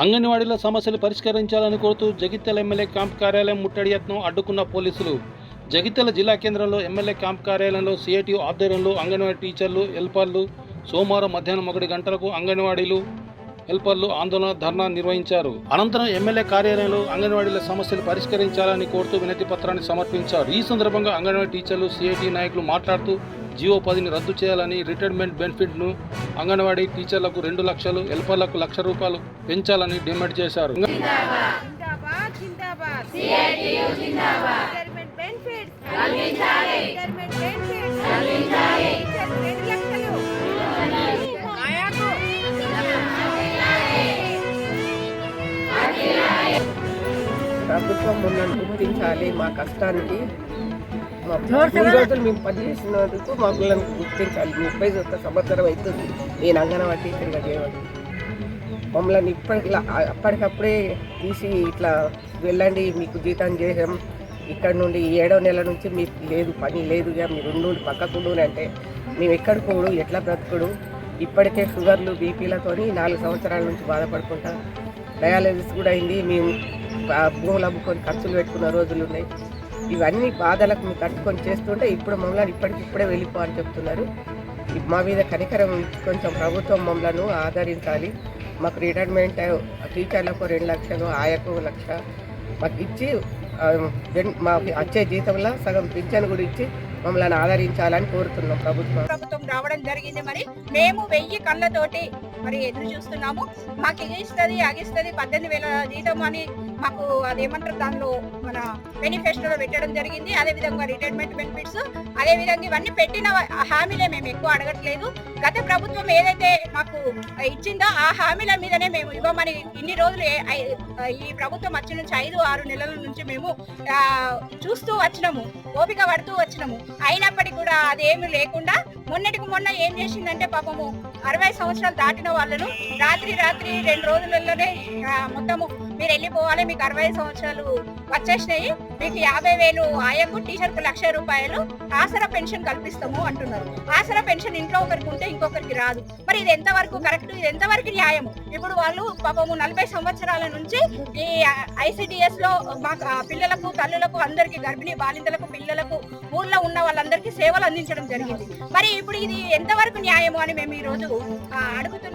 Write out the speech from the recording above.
అంగన్వాడీల సమస్యలు పరిష్కరించాలని కోరుతూ జగిత్యాల ఎమ్మెల్యే క్యాంప్ కార్యాలయం ముట్టడి యత్నం అడ్డుకున్న పోలీసులు. జగిత్యాల జిల్లా కేంద్రంలో ఎమ్మెల్యే క్యాంప్ కార్యాలయంలో సిఐటి ఆధ్వర్యంలో అంగన్వాడీ టీచర్లు హెల్పర్లు సోమవారం మధ్యాహ్నం ఒకటి గంటలకు అంగన్వాడీలు హెల్పర్లు ఆందోళన ధర్నా నిర్వహించారు. అనంతరం ఎమ్మెల్యే కార్యాలయంలో అంగన్వాడీల సమస్యలు పరిష్కరించాలని కోరుతూ వినతి పత్రాన్ని సమర్పించారు. ఈ సందర్భంగా అంగన్వాడీ టీచర్లు సిఐటి నాయకులు మాట్లాడుతూ జియో పదిని రద్దు చేయాలని రిటైర్మెంట్ బెనిఫిట్ను అంగన్వాడీ టీచర్లకు రెండు లక్షలు హెల్పర్లకు లక్ష రూపాయలు పెంచాలని డిమాండ్ చేశారు. ప్రభుత్వం మమ్మల్ని గుర్తించాలి మా కష్టానికి. మా ఈ రోజులు మేము పనిచేసినందుకు మమ్మల్ని గుర్తించాలి. ముప్పై ఒక్క సంవత్సరం అవుతుంది. నేను అంగన్వాడీ టీచర్గా చేయబడి. మమ్మల్ని ఇప్పటిలా అప్పటికప్పుడే తీసి ఇట్లా వెళ్ళండి మీకు జీతం చేసాం ఇక్కడ నుండి ఏడో నెల నుంచి మీకు లేదు పని లేదుగా మీరు ఉండు పక్కకుండు అంటే మేము ఎక్కడ పోడు ఎట్లా బ్రతుకుడు? ఇప్పటికే షుగర్లు బీపీలతోని నాలుగు సంవత్సరాల నుంచి బాధపడుకుంటా. డయాలసిస్ కూడా అయింది. మేము భూములు అమ్ముకొని ఖర్చులు పెట్టుకున్న రోజులు ఉన్నాయి. ఇవన్నీ బాధలకు మీకు కట్టుకొని చేస్తుంటే ఇప్పుడు మమ్మల్ని ఇప్పటికిప్పుడే వెళ్ళిపో అని చెప్తున్నారు. మా మీద కనికరం కొంచెం ప్రభుత్వం మమ్మల్ని ఆదరించాలి. మాకు రిటైర్మెంట్ టీచర్లకు రెండు లక్షలు ఆయకు లక్ష. మాకు ఇచ్చి మాకు వచ్చే జీతంలో సగం పింఛన్ కూడా ఇచ్చి మమ్మల్ని ఆదరించాలని కోరుతున్నాం ప్రభుత్వం. ప్రభుత్వం రావడం జరిగింది మరి. మేము వెయ్యి కళ్ళతోటి మరి ఎదురు చూస్తున్నాము. మాకు ఇగిస్తుంది అగిస్తుంది పద్దెనిమిది వేల జీతం అని మాకు అదేమంటారు దానిలో మన మేనిఫెస్టోలో పెట్టడం జరిగింది. అదే విధంగా రిటైర్మెంట్ బెనిఫిట్స్ అదే విధంగా ఇవన్నీ పెట్టిన హామీలే మేము ఎక్కువ అడగట్లేదు. గత ప్రభుత్వం ఏదైతే మాకు ఇచ్చిందో ఆ హామీల మీదనే మేము ఇవ్వమని ఇన్ని రోజులు ఏ- ఈ ప్రభుత్వం వచ్చిన నుంచి ఐదు ఆరు నెలల నుంచి మేము చూస్తూ వచ్చినాము ఓపిక పడుతూ వచ్చినాము. అయినప్పటికీ కూడా అదేమి లేకుండా మొన్నటికి మొన్న ఏం చేసిందంటే పాపము అరవై సంవత్సరాలు దాటిన వాళ్ళను రాత్రి రాత్రి రెండు రోజులలోనే మొత్తము మీరు వెళ్ళిపోవాలి మీకు అరవై సంవత్సరాలు వచ్చేసినాయి మీకు యాభై వేలు ఆయకు టీచర్కు లక్ష రూపాయలు ఆసరా పెన్షన్ కల్పిస్తాము అంటున్నారు. ఆసరా పెన్షన్ ఇంట్లో ఒకరికి ఉంటే ఇంకొకరికి రాదు. మరి ఇది ఎంతవరకు కరెక్ట్? ఇది ఎంతవరకు న్యాయం ఇప్పుడు వాళ్ళు పాపము నలభై సంవత్సరాల నుంచి ఈ ఐసిడిఎస్లో మాకు పిల్లలకు తల్లులకు అందరికి గర్భిణీ బాలింతలకు పిల్లలకు ఊళ్ళో ఉన్న వాళ్ళందరికీ సేవలు అందించడం జరిగింది. మరి ఇప్పుడు ఇది ఎంతవరకు న్యాయము అని మేము ఈ రోజు అడుగుతున్నాం.